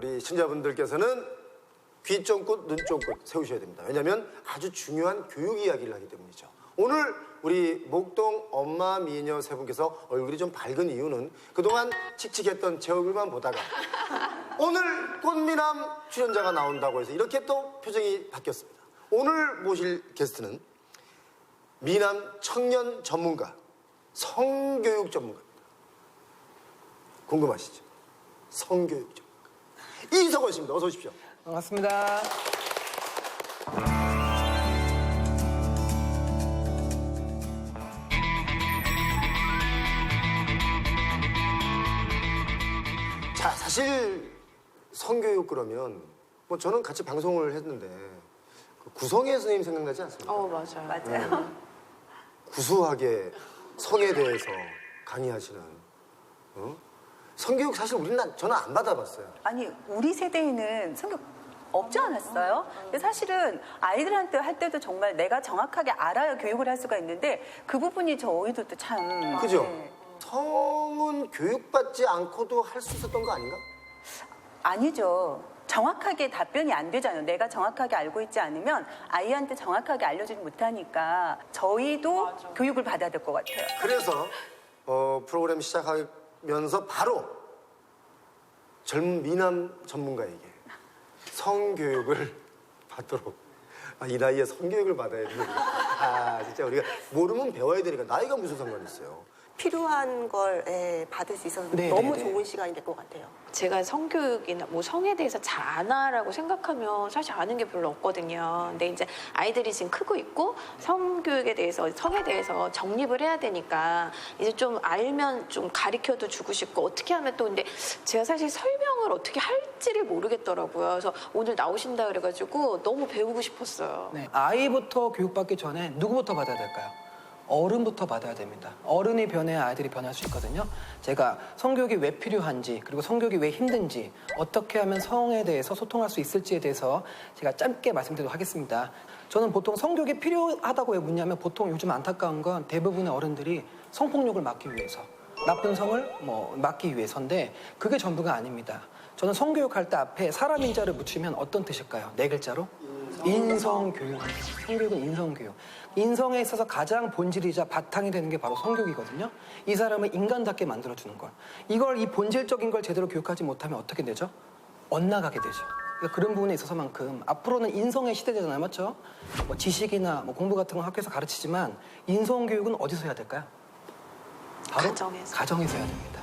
우리 신자분들께서는 귀 쫑긋, 눈 쫑긋 세우셔야 됩니다. 왜냐하면 아주 중요한 교육 이야기를 하기 때문이죠. 오늘 우리 목동 엄마 미녀 세 분께서 얼굴이 좀 밝은 이유는 그동안 칙칙했던 제 얼굴만 보다가 오늘 꽃미남 출연자가 나온다고 해서 이렇게 또 표정이 바뀌었습니다. 오늘 모실 게스트는 미남 청년 전문가, 성교육 전문가입니다. 궁금하시죠? 성교육 전문가. 이석원 씨입니다. 어서 오십시오. 반갑습니다. 자, 사실 성교육 그러면 뭐 저는 같이 방송을 했는데 그 구성애 선생님 생각나지 않습니까? 어 맞아요. 맞아요. 구수하게 성에 대해서 강의하시는 어? 성교육 사실 우리는 안- 저는 안 받아봤어요. 아니 우리 세대에는 성격 없지 않았어요? 근데 사실은 아이들한테 할 때도 정말 내가 정확하게 알아야 교육을 할 수가 있는데 그 부분이 저희들도 참 그죠? 네. 성은 교육받지 않고도 할 수 있었던 거 아닌가? 아니죠. 정확하게 답변이 안 되잖아요. 내가 정확하게 알고 있지 않으면 아이한테 정확하게 알려주지 못하니까 저희도 교육을 받아야 될 것 같아요. 그래서 어, 프로그램 시작하 면서 바로 젊은 미남 전문가에게 성교육을 받도록 아, 이 나이에 성교육을 받아야 되는 아 진짜 우리가 모르면 배워야 되니까 나이가 무슨 상관이 있어요 필요한 걸 예, 받을 수 있어서 네, 너무 네, 네. 좋은 시간이 될 것 같아요. 제가 성교육이나 뭐 성에 대해서 잘 아나라고 생각하면 사실 아는 게 별로 없거든요. 근데 이제 아이들이 지금 크고 있고 성교육에 대해서 성에 대해서 정립을 해야 되니까 이제 좀 알면 좀 가르쳐도 주고 싶고 어떻게 하면 또 근데 제가 사실 설명을 어떻게 할지를 모르겠더라고요. 그래서 오늘 나오신다 그래가지고 너무 배우고 싶었어요. 네, 아이부터 교육받기 전에 누구부터 받아야 될까요? 어른부터 받아야 됩니다. 어른이 변해야 아이들이 변할 수 있거든요. 제가 성교육이 왜 필요한지 그리고 성교육이 왜 힘든지 어떻게 하면 성에 대해서 소통할 수 있을지에 대해서 제가 짧게 말씀드리도록 하겠습니다. 저는 보통 성교육이 필요하다고 왜 묻냐면 보통 요즘 안타까운 건 대부분의 어른들이 성폭력을 막기 위해서 나쁜 성을 뭐 막기 위해서인데 그게 전부가 아닙니다. 저는 성교육할 때 앞에 사람 인자를 붙이면 어떤 뜻일까요? 네 글자로? 인성교육. 성교육은 인성교육. 인성에 있어서 가장 본질이자 바탕이 되는 게 바로 성교육이거든요. 이 사람을 인간답게 만들어주는 걸. 이걸 이 본질적인 걸 제대로 교육하지 못하면 어떻게 되죠? 엇나가게 되죠. 그러니까 그런 부분에 있어서만큼 앞으로는 인성의 시대잖아요, 맞죠? 뭐 지식이나 뭐 공부 같은 건 학교에서 가르치지만 인성 교육은 어디서 해야 될까요? 바로 가정에서. 가정에서 해야 됩니다.